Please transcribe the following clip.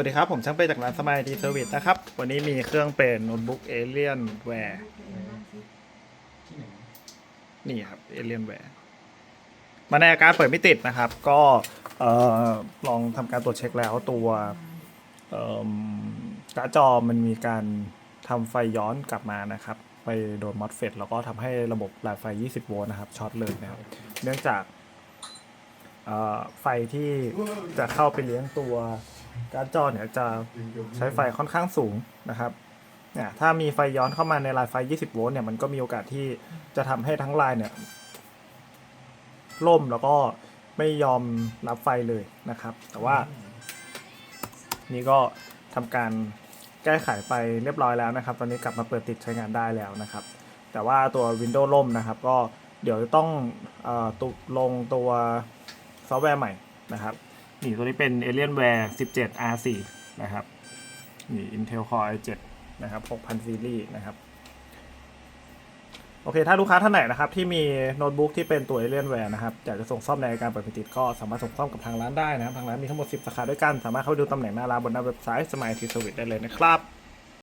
วัสดีครับ ผมช่างเป้จากร้านสมายดีเซอร์วิสนะครับ วันนี้มีเครื่องเป็นโน้ตบุ๊กเอเลียนแวร์นี่ครับเอเลียนแวร์มาในอาการเปิดไม่ติดนะครับ ก็ลองทำการตรวจเช็คแล้วตัวการ์ดจอมันมีการทำไฟย้อนกลับมานะครับ ไปโดนมอสเฟตแล้วก็ทำให้ระบบหลายไฟ 20 โวลต์นะครับช็อตเลยนะครับ เนื่องจากไฟที่จะเข้าไปเลี้ยงตัว การ์ดจอเนี่ยจะใช้ไฟค่อนข้างสูงนะครับเนี่ยถ้ามีไฟย้อนเข้ามาในลายไฟ 20 โวลต์เนี่ยมันก็มีโอกาสที่จะทำให้ทั้งลายเนี่ยล่มแล้วก็ไม่ยอมรับไฟเลยนะครับ แต่ว่า นี่ก็ทำการแก้ไขไปเรียบร้อยแล้วนะครับ ตอนนี้กลับมาเปิดติดใช้งานได้แล้วนะครับ แต่ว่าตัว Windows ล่มนะครับ ก็เดี๋ยวจะต้องอตุลงตัวซอฟต์แวร์ใหม่นะครับ นี่ตัวนี้เป็น Alienware 17 R4 นะครับ นี่ Intel Core i7 นะครับ 6,000 ซีรีส์นะครับ โอเค ถ้าลูกค้าท่านไหนนะครับ ที่มีโน้ตบุ๊กที่เป็นตัว Alienware นะครับอยากจะส่งซ่อมในการเปิดพิจิตก็สามารถส่งซ่อมกับทางร้านได้นะครับ ทางร้านมีทั้งหมด 10 สาขาด้วยกัน สามารถเข้าไปดูตำแหน่งหน้าร้านบนหน้าเว็บไซต์ Smile T Service ได้เลยนะครับ